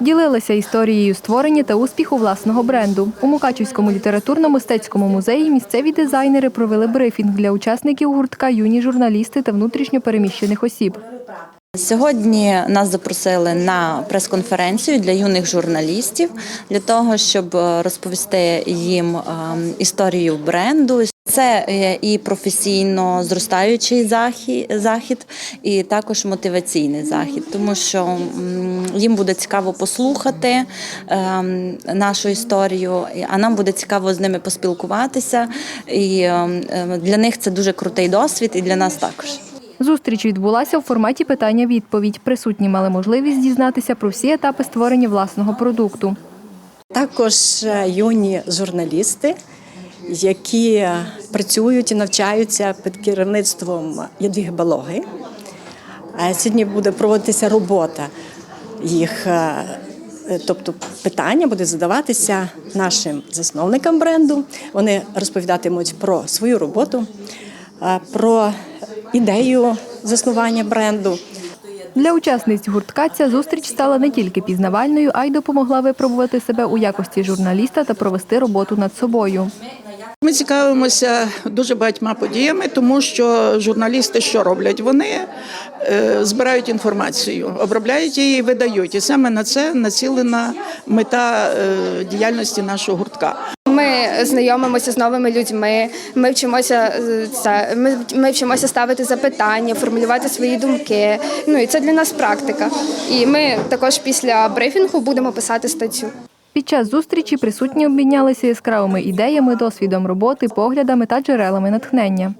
Ділилися історією створення та успіху власного бренду. У Мукачівському літературно-мистецькому музеї місцеві дизайнери провели брифінг для учасників гуртка юні журналісти та внутрішньо переміщених осіб. Сьогодні нас запросили на прес-конференцію для юних журналістів для того, щоб е, розповісти їм ем, історію бренду. Це і професійно зростаючий захід, захід, і також мотиваційний захід, тому що їм буде цікаво послухати ем, нашу історію, а нам буде цікаво з ними поспілкуватися. І ем, е, для них це дуже крутий досвід, і для нас також. Зустріч відбулася в форматі питання-відповідь. Присутні мали можливість дізнатися про всі етапи створення власного продукту. Також е, юні журналісти, які працюють і навчаються під керівництвом Ядвіги Балоги. Сьогодні буде проводитися робота їх, е, тобто питання буде задаватися нашим засновникам бренду. Вони розповідатимуть про свою роботу, е, про ідею заснування бренду. Для учасниць гуртка ця зустріч стала не тільки пізнавальною, а й допомогла випробувати себе у якості журналіста та провести роботу над собою. Ми цікавимося дуже багатьма подіями, тому що журналісти що роблять? Вони е, збирають інформацію, обробляють її і видають. І саме на це націлена мета е, діяльності нашого гуртка. Ми знайомимося з новими людьми. Ми вчимося це. Ми, ми вчимося ставити запитання, формулювати свої думки. Ну і це для нас практика. І ми також після брифінгу будемо писати статтю. Під час зустрічі присутні обмінялися яскравими ідеями, досвідом роботи, поглядами та джерелами натхнення.